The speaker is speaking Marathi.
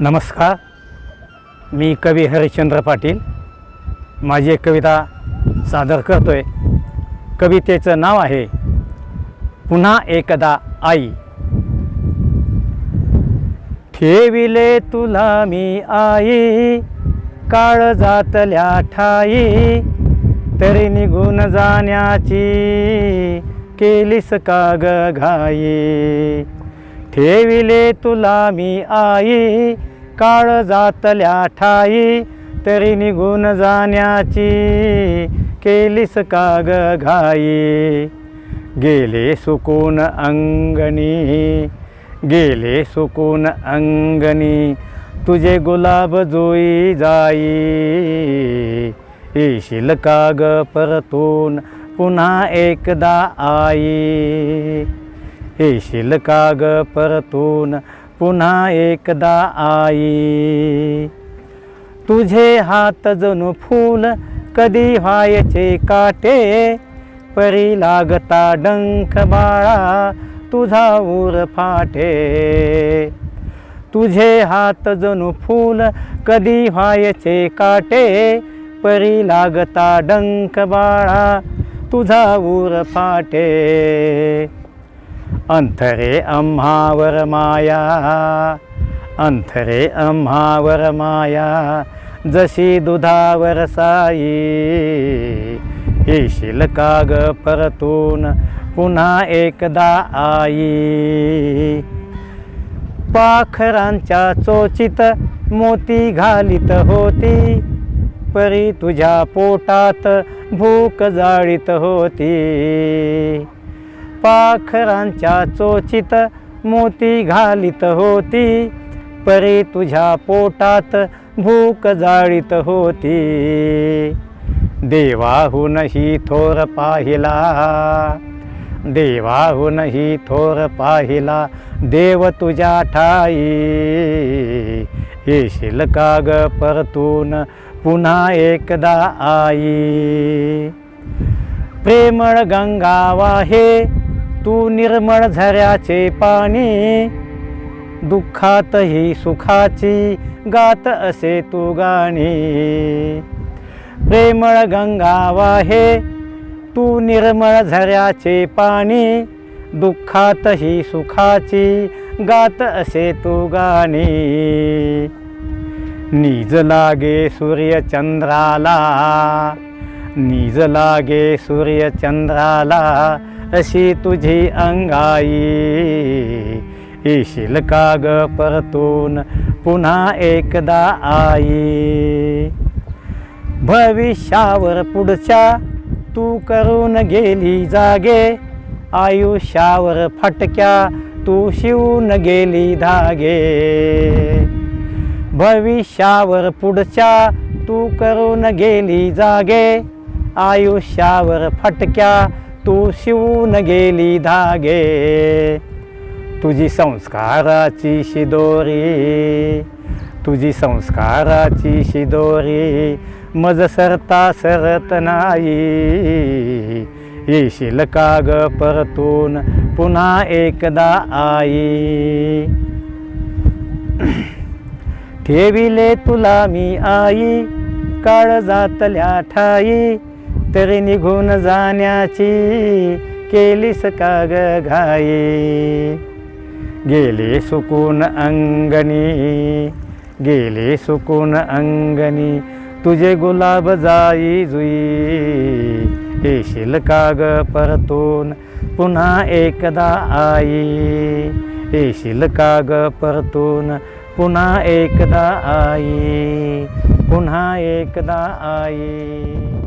नमस्कार. मी कवी हरिश्चंद्र पाटील. माझी एक कविता सादर करतो आहे कवितेचं नाव आहे पुन्हा एकदा आई. ठेविले तुला मी आई काळ जातल्या ठाई तरी निघून जाण्याची केलीस का घाई? ठेविले तुला मी आई. काळ जातल्या ठाई तरी निघून जाण्याची केलीस काग घाई? गेले सुकून अंगणी गेले सुकून अंगणी तुझे गुलाब जोई जाई. येशील काग परतून पुन्हा एकदा आई? येशील काग परतून पुन्हा एकदा आई. तुझे हात जणू फूल कधी व्हायचे काटे? परी लागता डंख बाळा तुझा ऊर फाटे. तुझे हात जणू फूल कधी व्हायचे काटे? परी लागता डंख बाळा तुझा ऊर फाटे. अंथरे आम्हावर माया अंथरे आम्हावर माया जशी दुधावर साई येशील काग परतून पुन्हा एकदा आई. पाखरांच्या चोचित मोती घालीत होती परी तुझ्या पोटात भूक जाळीत होती. पाखरांच्या चोचित मोती घालीत होती. परी तुझ्या पोटात भूक जाळीत होती. देवाहूनही थोर पाहिला. देवाहूनही थोर पाहिला देव तुझ्या ठाई. येशील काग परतून पुन्हा एकदा आई? प्रेमळ गंगा वाहे तू निर्मळ झऱ्याचे पाणी दुःखातही सुखाची गात असे तू गाणी. प्रेमळ गंगा वाहे तू निर्मळ झऱ्याचे पाणी दुःखातही सुखाची गात असे तू गाणी. निज लागे सूर्यचंद्राला निज लागे सूर्यचंद्राला अशी तुझी अंगाई. येशील का ग परतून पुन्हा एकदा आई. भविष्यावर पुढच्या तू करून गेली जागे. आयुष्यावर फटक्या तू शिवून गेली धागे. भविष्यावर पुढच्या तू करून गेली जागे. आयुष्यावर फटक्या तू शिवून गेली धागे. तुझी संस्काराची शिदोरी. तुझी संस्काराची शिदोरी. मज सरता सरत नाही. येशील काग परतून? पुन्हा एकदा आई. ठेविले तुला मी आई. काळ जातल्या ठाई. तरी निघून जाण्याची केलीस काग घाई? गेले सुकून अंगणी गेले सुकून अंगणी तुझे गुलाब जाई जुई. येशील काग परतून पुन्हा एकदा आई? येशील काग परतून पुन्हा एकदा आई? पुन्हा एकदा आई.